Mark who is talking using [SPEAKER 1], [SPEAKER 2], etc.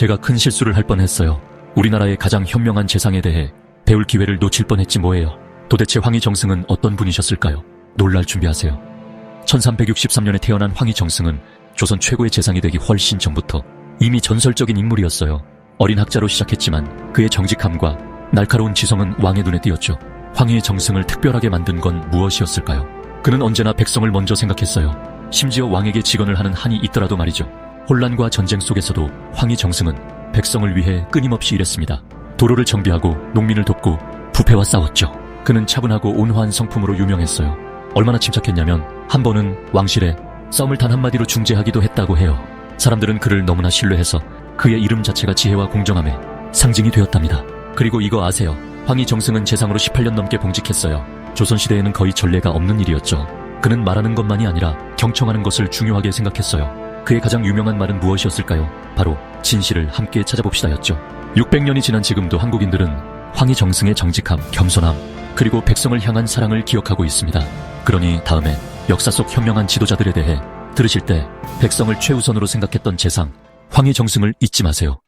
[SPEAKER 1] 제가 큰 실수를 할 뻔했어요. 우리나라의 가장 현명한 재상에 대해 배울 기회를 놓칠 뻔했지 뭐예요. 도대체 황희 정승은 어떤 분이셨을까요? 놀랄 준비하세요. 1363년에 태어난 황희 정승은 조선 최고의 재상이 되기 훨씬 전부터 이미 전설적인 인물이었어요. 어린 학자로 시작했지만 그의 정직함과 날카로운 지성은 왕의 눈에 띄었죠. 황희의 정승을 특별하게 만든 건 무엇이었을까요? 그는 언제나 백성을 먼저 생각했어요. 심지어 왕에게 직언을 하는 한이 있더라도 말이죠. 혼란과 전쟁 속에서도 황희 정승은 백성을 위해 끊임없이 일했습니다. 도로를 정비하고 농민을 돕고 부패와 싸웠죠. 그는 차분하고 온화한 성품으로 유명했어요. 얼마나 침착했냐면 한 번은 왕실에 썸을 단 한마디로 중재하기도 했다고 해요. 사람들은 그를 너무나 신뢰해서 그의 이름 자체가 지혜와 공정함의 상징이 되었답니다. 그리고 이거 아세요? 황희 정승은 재상으로 18년 넘게 봉직했어요. 조선시대에는 거의 전례가 없는 일이었죠. 그는 말하는 것만이 아니라 경청하는 것을 중요하게 생각했어요. 그의 가장 유명한 말은 무엇이었을까요? 바로 진실을 함께 찾아봅시다였죠. 600년이 지난 지금도 한국인들은 황희 정승의 정직함, 겸손함, 그리고 백성을 향한 사랑을 기억하고 있습니다. 그러니 다음에 역사 속 현명한 지도자들에 대해 들으실 때 백성을 최우선으로 생각했던 재상, 황희 정승을 잊지 마세요.